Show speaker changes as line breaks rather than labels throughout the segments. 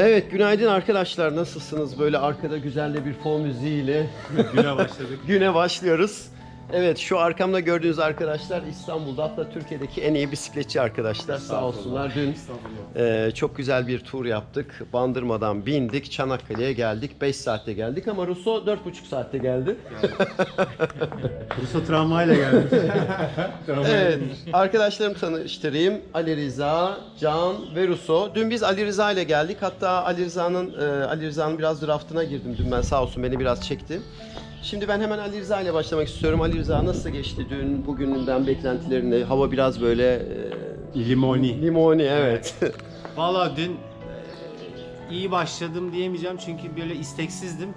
Evet, günaydın arkadaşlar. Nasılsınız? Böyle arkada güzel de bir fon müziğiyle
Güne başladık.
güne başlıyoruz. Evet, şu arkamda gördüğünüz arkadaşlar İstanbul'da hatta Türkiye'deki en iyi bisikletçi arkadaşlar. Sağ olsunlar. Dün e, çok güzel bir tur yaptık. Bandırmadan bindik, Çanakkale'ye geldik. 5 saatte geldik ama Russo 4,5 saatte geldi.
Bursa tramvayla geldik.
Evet, arkadaşlarımı tanıştırayım. Ali Rıza, Can ve Russo. Dün biz Ali Rıza ile geldik. Hatta Ali Rıza'nın e, Ali Rıza'nın biraz draftına girdim dün ben sağ olsun beni biraz çekti. Şimdi ben hemen Ali Rıza ile başlamak istiyorum. Ali Rıza nasıl geçti dün bugününden beklentilerini? Hava biraz böyle e,
Limoni.
limoni evet.
Valla dün e, iyi başladım diyemeyeceğim çünkü böyle isteksizdim.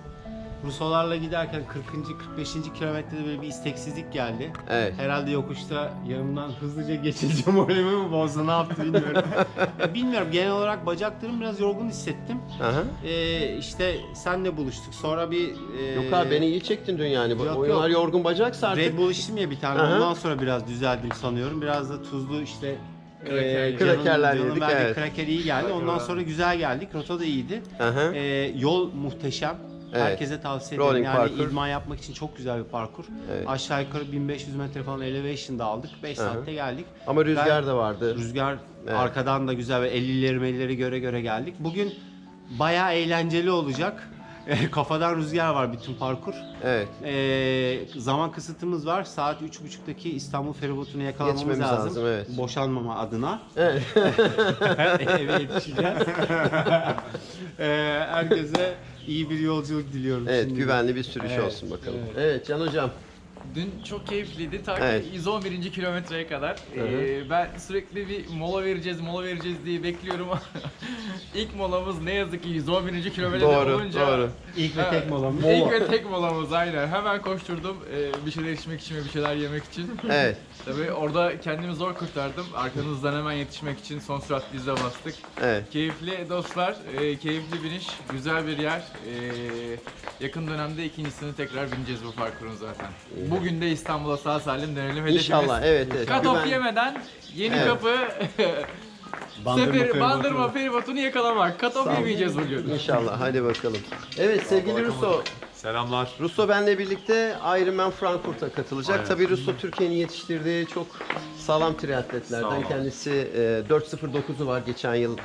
Rusolarla giderken 40. 45. kilometrede böyle bir isteksizlik geldi.
evet.
Herhalde yokuşta yanımdan hızlıca geçince moralimi mi bozdu ne yaptı bilmiyorum. Ya bilmiyorum genel olarak bacaklarım biraz yorgun hissettim.
Aha.
Ee, işte senle buluştuk sonra bir... e,
Yok abi beni iyi çektin dün yani. Bu
Yok,
Oyunlar
yok.
yorgun bacaksa artık.
Red Bull içtim ya bir tane.
Aha.
Ondan sonra biraz düzeldim sanıyorum. Biraz da tuzlu işte
Kraker
eee,
yedik.
Krakerler yedik, evet.
Kraker iyi geldi. Ondan sonra güzel geldik. Rota da iyiydi.
Aha.
Eee, yol muhteşem.
Evet.
Herkese tavsiye ederim.
Rolling
Yani
parkur.
idman yapmak için çok güzel bir parkur.
Evet.
Aşağı yukarı 1500 metre falan elevation'da aldık. 5
Aha.
saatte geldik.
Ama rüzgar
Ben-
da vardı.
Rüzgar
Evet.
arkadan da güzel ve 50'leri 50'leri göre göre geldik. Bugün bayağı eğlenceli olacak. Kafadan rüzgar var bütün parkur.
Evet.
Ee, zaman kısıtımız var. Saat 3.30'daki İstanbul feribotunu yakalamamız
Geçmemiz
lazım.
lazım, evet.
Boşanmama adına.
Evet.
Eve yetişeceğiz. Ee, herkese iyi bir yolculuk diliyorum.
Evet,
şimdi.
güvenli bir sürüş
Evet,
olsun bakalım. Evet.
evet.
Can hocam.
Dün çok keyifliydi. Ta ki
Evet.
111. kilometreye kadar. Ee, ben sürekli bir mola vereceğiz, mola vereceğiz diye bekliyorum. İlk molamız ne yazık ki 111. kilometrede
Doğru,
olunca.
doğru.
İlk ve tek molamız.
İlk ve tek molamız aynen. Hemen koşturdum ee, bir şeyler içmek için ve bir şeyler yemek için.
Evet.
Tabii orada kendimi zor kurtardım. Arkanızdan hemen yetişmek için son sürat biz de bastık.
Evet.
Keyifli dostlar, e, keyifli biniş, güzel bir yer. E, yakın dönemde ikincisini tekrar bineceğiz bu parkurun zaten. Bugün de İstanbul'a sağ salim dönelim. Hedefimiz
İnşallah. Evet, evet.
Cut off
Güven-
yemeden yeni
Evet.
kapı
Bandırma
Sefer, bandırma feribotunu yakalamak. Cut off yemeyeceğiz bugün.
İnşallah. Hadi bakalım. Evet sevgili Russo.
Selamlar.
Russo benle birlikte Ironman Frankfurt'a katılacak.
Aynen.
Tabii Russo Türkiye'nin yetiştirdiği çok sağlam triatletlerden.
Sağ ol.
Kendisi e, 4.09'u var geçen yıl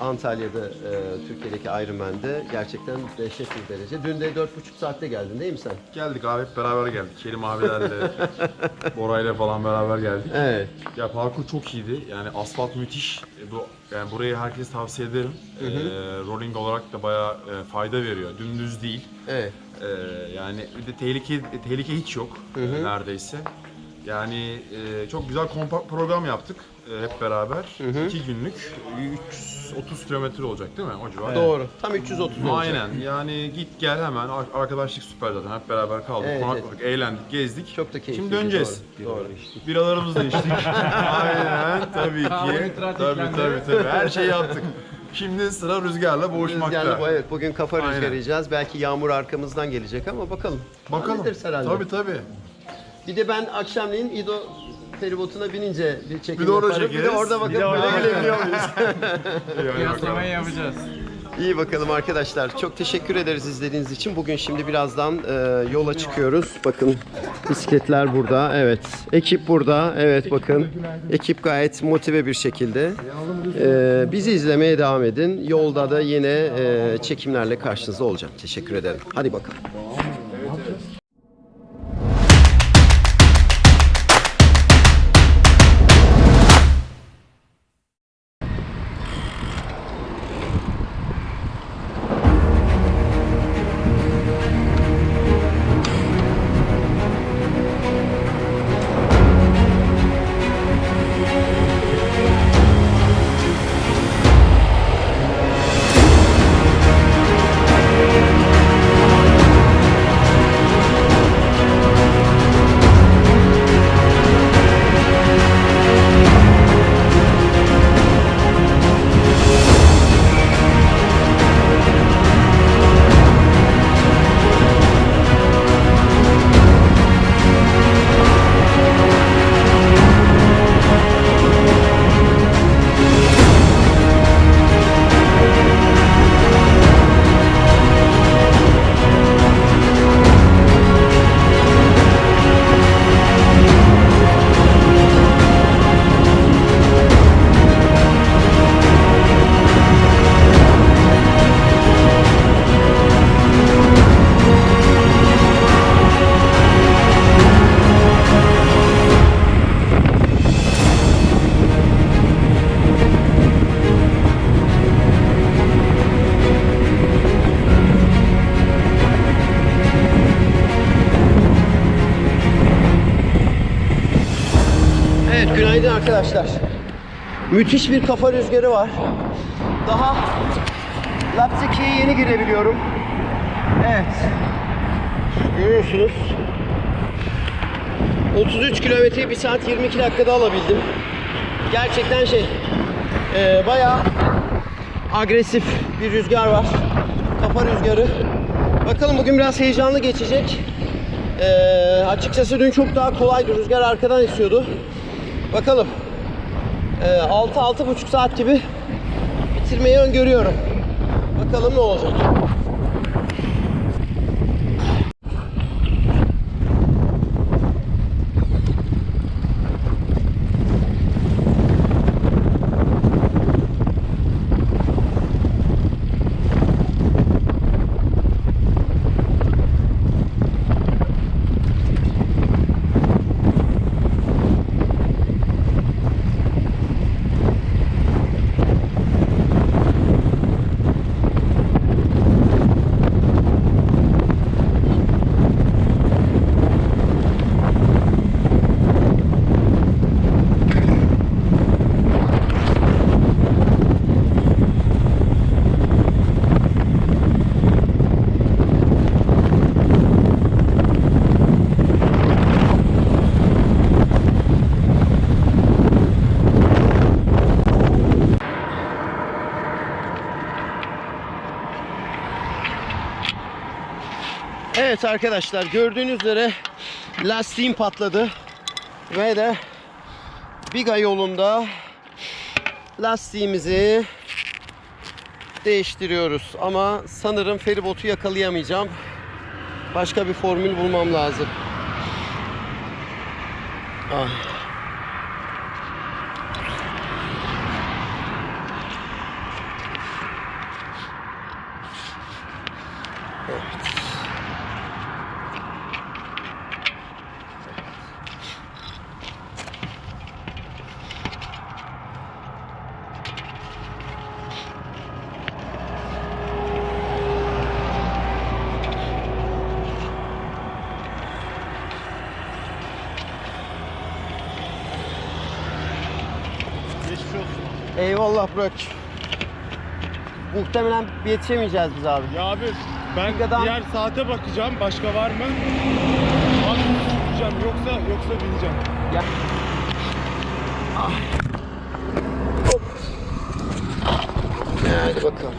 Antalya'da e, Türkiye'deki Ironman'de. Gerçekten dehşet bir derece. Dün de 4.5 saatte geldin değil mi sen?
Geldik abi hep beraber geldik. Kerim abilerle, Bora'yla falan beraber geldik.
Evet.
Ya parkur çok iyiydi. Yani asfalt müthiş. E, Bu yani burayı herkese tavsiye ederim. Ee, rolling olarak da bayağı e, fayda veriyor. Dümdüz değil.
Evet.
Ee, yani bir de tehlike tehlike hiç yok e, neredeyse. Yani e, çok güzel kompakt program yaptık e, hep beraber. İki günlük 330 kilometre olacak değil mi o civar?
Doğru. Tam 330 olacak.
Aynen yani git gel hemen Ar- arkadaşlık süper zaten hep beraber kaldık
Evet,
konakladık eğlendik gezdik.
Çok da keyifli.
Şimdi döneceğiz.
Doğru. Doğru.
Biralarımızı da içtik. Aynen tabii ki.
Karbonhidrat
Tabii
eklendi.
tabii tabii her şeyi yaptık. Şimdi sıra rüzgarla boğuşmakta.
Rüzgarlı bu evet bugün kafa
Aynen.
rüzgarı yiyeceğiz. Belki yağmur arkamızdan gelecek ama bakalım.
Bakalım.
Hallederiz herhalde.
Tabii tabii.
Bir de ben akşamleyin İdo feribotuna binince bir çekim
Bir de orada
yaparım. Bir de
çekeriz.
orada bakıp
Bir de orada
güle güle biliyor muyuz?
Kıyaslamayı yapacağız.
İyi bakalım arkadaşlar. Çok teşekkür ederiz izlediğiniz için. Bugün şimdi birazdan e, yola çıkıyoruz. Bakın bisikletler burada. Evet. Ekip burada. Evet bakın. Ekip gayet motive bir şekilde. E, bizi izlemeye devam edin. Yolda da yine e, çekimlerle karşınızda olacağım. Teşekkür ederim. Hadi bakalım. Arkadaşlar. Müthiş bir kafa rüzgarı var. Daha Leipzig'e yeni girebiliyorum. Evet. Görüyorsunuz. 33 kilometreyi 1 saat 22 dakikada alabildim. Gerçekten şey e, bayağı agresif bir rüzgar var. Kafa rüzgarı. Bakalım bugün biraz heyecanlı geçecek. E, açıkçası dün çok daha kolaydı. Rüzgar arkadan esiyordu. Bakalım. E, 6-6,5 saat gibi bitirmeyi öngörüyorum. Bakalım ne olacak. Evet arkadaşlar gördüğünüz üzere lastiğim patladı ve de Biga yolunda lastiğimizi değiştiriyoruz ama sanırım feribotu yakalayamayacağım. Başka bir formül bulmam lazım. Ah.
Geçmiş olsun.
Eyvallah Burak. Muhtemelen yetişemeyeceğiz biz abi.
Ya abi ben
Biga'dan-
diğer saate bakacağım. Başka var mı? Abi tutacağım. Yoksa yoksa bineceğim.
Gel. Hadi bakalım.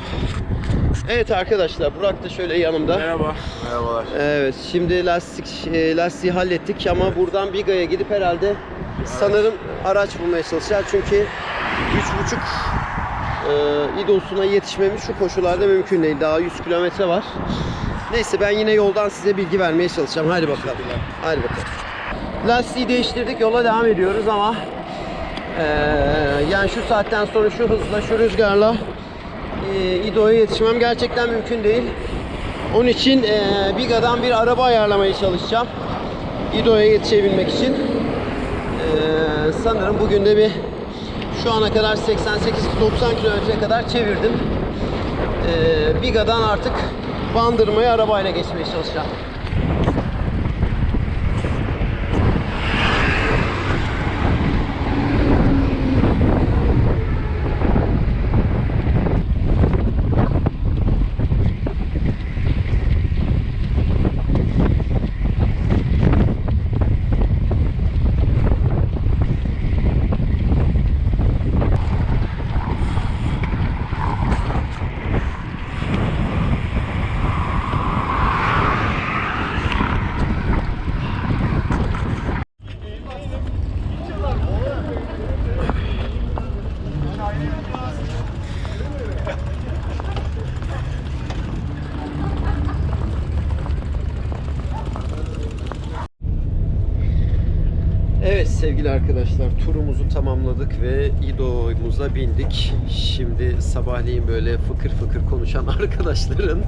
Evet arkadaşlar Burak da şöyle yanımda.
Merhaba. Merhabalar.
Evet şimdi lastik e, lastiği hallettik ama buradan Biga'ya gidip herhalde sanırım araç bulmaya çalışacağız. Çünkü 3.5 e, İdos'una yetişmemiz şu koşullarda mümkün değil. Daha 100 kilometre var. Neyse ben yine yoldan size bilgi vermeye çalışacağım. Hadi bakalım. Hadi bakalım. Lastiği değiştirdik. Yola devam ediyoruz ama e, yani şu saatten sonra şu hızla, şu rüzgarla e, İdo'ya yetişmem gerçekten mümkün değil. Onun için e, Biga'dan bir araba ayarlamaya çalışacağım. İdo'ya yetişebilmek için. E, sanırım bugün de bir şu ana kadar 88-90 kilometre kadar çevirdim. E, Biga'dan artık Bandırma'ya arabayla geçmeye çalışacağım. Evet sevgili arkadaşlar turumuzu tamamladık ve İdo'muza bindik. Şimdi sabahleyin böyle fıkır fıkır konuşan arkadaşların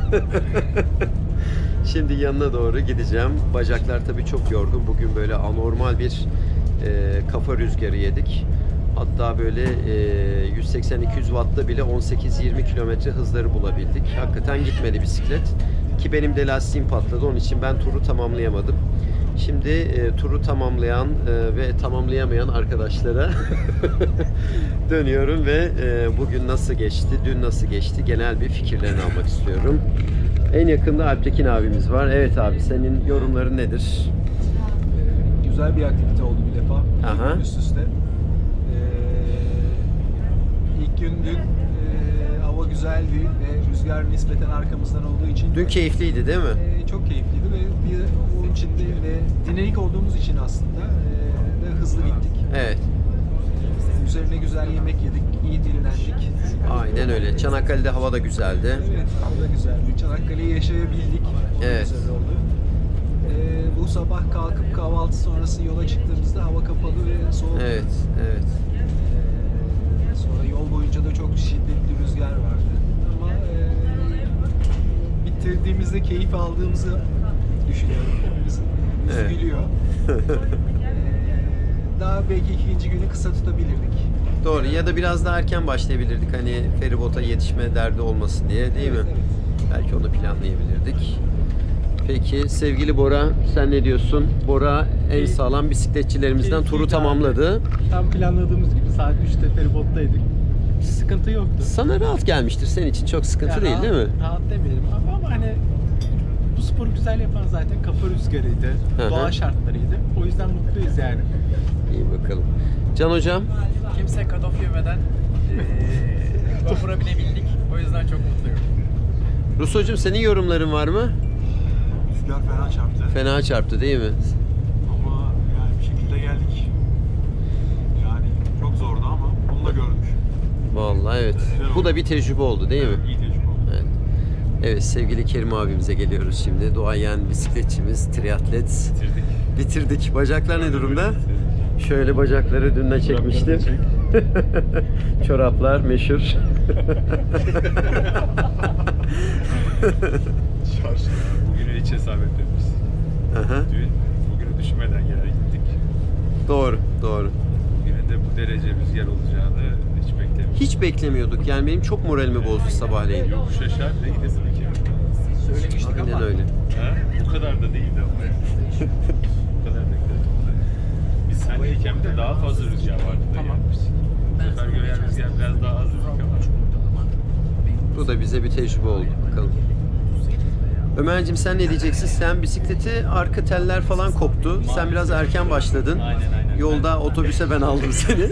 şimdi yanına doğru gideceğim. Bacaklar tabii çok yorgun. Bugün böyle anormal bir e, kafa rüzgarı yedik. Hatta böyle e, 180-200 wattta bile 18-20 kilometre hızları bulabildik. Hakikaten gitmedi bisiklet. Ki benim de lastiğim patladı. Onun için ben turu tamamlayamadım. Şimdi e, turu tamamlayan e, ve tamamlayamayan arkadaşlara dönüyorum ve e, bugün nasıl geçti, dün nasıl geçti genel bir fikirlerini almak istiyorum. En yakında Alptekin abimiz var. Evet abi senin yorumların nedir?
Güzel bir aktivite oldu bir defa.
Aha.
Üst üste. Ee, ilk gün dün güzeldi ve rüzgar nispeten arkamızdan olduğu için
Dün keyifliydi değil mi?
e, çok keyifliydi ve bir onun içinde ve dinamik olduğumuz için aslında e, ve hızlı gittik.
Evet.
Üzerine güzel yemek yedik, iyi dinlendik.
Aynen öyle. Çanakkale'de hava da güzeldi.
Evet, hava da güzeldi. Çanakkale'yi yaşayabildik. O da
Evet.
Güzel oldu. Ee, bu sabah kalkıp kahvaltı sonrası yola çıktığımızda hava kapalı ve soğuk.
Evet, evet.
Ee, Sonra yol boyunca da çok şiddetli rüzgar vardı. Bitirdiğimizde keyif aldığımızı düşünüyorum. Hepimiz
Evet.
gülüyor. Ee, Daha belki ikinci günü kısa tutabilirdik.
Doğru ya da biraz daha erken başlayabilirdik hani feribota yetişme derdi olmasın diye değil mi?
Evet, evet.
Belki onu planlayabilirdik. Peki sevgili Bora sen ne diyorsun? Bora en sağlam bisikletçilerimizden turu
Keyifliydi
tamamladı.
Tam planladığımız gibi saat 3'te feribottaydık. Sıkıntı yoktu.
Sana rahat gelmiştir. Senin için çok sıkıntı
Ya
değil
rahat-
değil mi?
Rahat demeyelim ama, ama hani bu sporu güzel yapan zaten kafa rüzgarıydı,
Hı hı.
doğa şartlarıydı. O yüzden mutluyuz yani.
İyi bakalım. Can hocam
Kimse cut-off yemeden eee vapura binebildik. O yüzden çok mutluyum.
Rusocuğum senin yorumların var mı?
Rüzgar fena çarptı
Fena çarptı değil mi?
ama yani bir şekilde geldik. Yani çok zordu ama bunu da gördük.
Vallahi evet. Bu da bir tecrübe oldu değil mi?
İyi tecrübe oldu.
Evet. Evet sevgili Kerim abimize geliyoruz şimdi. Doğayan bisikletçimiz, triatlet.
Bitirdik.
Bitirdik. Bacaklar ne durumda? Şöyle bacakları dün de çekmiştim. Çoraplar meşhur.
Şarj. Bugünü hiç hesap etmemiş.
Aha,
Dün bugünü düşünmeden yere gittik.
doğru, doğru.
Bugüne de bu derece rüzgar olacağını hiç
beklemiyorduk. Yani benim çok moralimi bozdu sabahleyin.
Yokuş aşağı bile gidebildik yani.
Söylemiştik
Aynen
ama
öyle.
Ha? Bu kadar da değildi ama bu kadar bekledim. Biz senleyken de daha fazla rüzgar vardı da
Tamam.
Bu sefer gören rüzgar biraz daha az dedik ama.
Bu da bize bir tecrübe oldu. Bakalım. Ömerciğim sen ne diyeceksin? Sen bisikleti arka teller falan koptu. Sen biraz erken başladın.
Aynen, aynen.
Yolda otobüse ben aldım seni.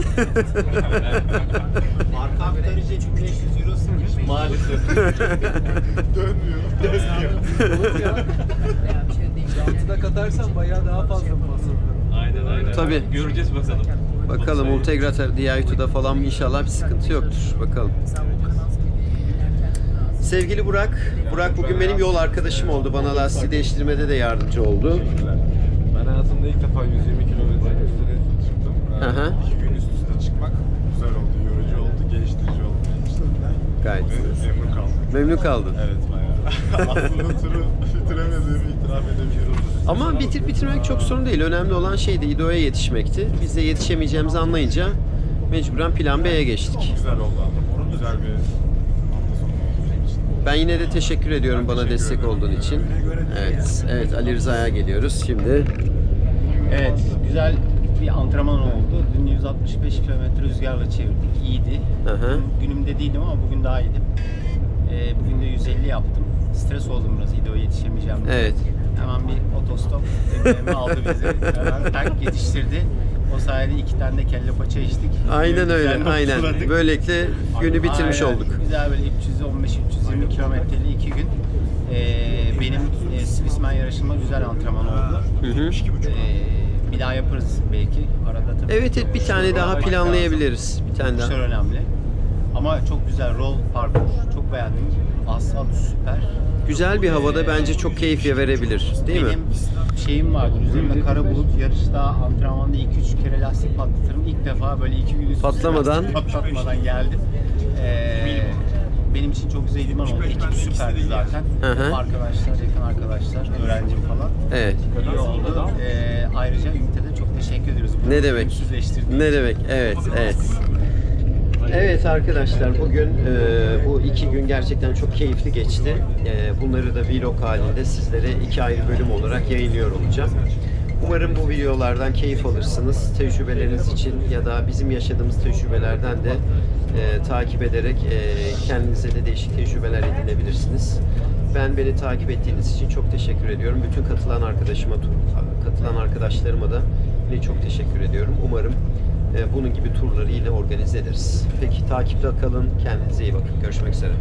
Marka aktarıcı 3500 euro sınır. Maalesef.
Altıda katarsan bayağı daha fazla masraf.
Aynen aynen.
Tabii.
Göreceğiz bakalım.
Bakalım Ultegrater DI2'da falan inşallah bir sıkıntı yoktur. Bakalım. Sevgili Burak, Burak bugün benim yol arkadaşım oldu. Bana lastiği değiştirmede de yardımcı oldu.
Ben hayatımda ilk defa 120 kilometre üstüne çıktım.
Hı hı.
İki gün üst üste çıkmak güzel oldu, yorucu oldu, geliştirici oldu benim için.
Gayet
Ve memnun kaldım.
memnun kaldın.
Evet bayağı. Aslında turu bitiremediğimi itiraf edebilirim.
Ama bitir bitirmek çok sorun değil. Önemli olan şey de İdo'ya yetişmekti. Biz de yetişemeyeceğimizi anlayınca mecburen plan B'ye geçtik.
Güzel oldu ama. Güzel bir hafta sonu oldu benim için.
Ben yine de teşekkür ediyorum bana destek olduğun için. Evet, evet Ali Rıza'ya geliyoruz şimdi.
Evet, güzel bir antrenman oldu. Dün 165 kilometre rüzgarla çevirdik. İyiydi.
Hı hı.
Günümde değildim ama bugün daha iyiydim. Ee, bugün de 150 yaptım. Stres oldum biraz İdo'ya yetişemeyeceğim. diye.
Evet.
Hemen bir otostop TBM aldı bizi. Hemen tak yetiştirdi. O sayede iki tane de kelle paça içtik.
Aynen öyle, aynen.
noktalardık.
Böylelikle günü bitirmiş
Aynen.
olduk.
Güzel böyle 315-320 kilometreli iki gün. Ee, benim e, Swissman yarışıma güzel antrenman oldu.
Hı hı.
Ee, bir daha yaparız belki arada tabii.
Evet, evet bir tane daha planlayabiliriz. Bir tane
lazım.
daha.
Önemli. Ama çok güzel roll parkur. Çok beğendim. Asfalt süper.
Güzel bir havada bence çok keyif verebilir. Değil mi?
Benim şeyim vardır. Üzerimde kara bulut. Yarışta, antrenmanda 2-3 kere lastik patlatırım. İlk defa böyle iki gün üst üste
Patlamadan.
lastik patlatmadan geldim. Ee, benim için çok güzel idman oldu. Ekip süperdi zaten.
Hı hı.
Arkadaşlar, yakın arkadaşlar, öğrencim falan.
Evet.
İyi oldu. Ee, ayrıca Ümit'e de çok teşekkür ediyoruz.
Ne demek?
ölümsüzleştirdiği
Ne
için.
demek? Evet, evet. Evet arkadaşlar bugün e, bu iki gün gerçekten çok keyifli geçti. E, bunları da vlog halinde sizlere iki ayrı bölüm olarak yayınlıyor olacağım. Umarım bu videolardan keyif alırsınız. Tecrübeleriniz için ya da bizim yaşadığımız tecrübelerden de e, takip ederek e, kendinize de değişik tecrübeler edinebilirsiniz. Ben beni takip ettiğiniz için çok teşekkür ediyorum. Bütün katılan arkadaşıma, katılan arkadaşlarıma da yine çok teşekkür ediyorum. Umarım e, bunun gibi turları yine organize ederiz. Peki takipte kalın. Kendinize iyi bakın. Görüşmek üzere.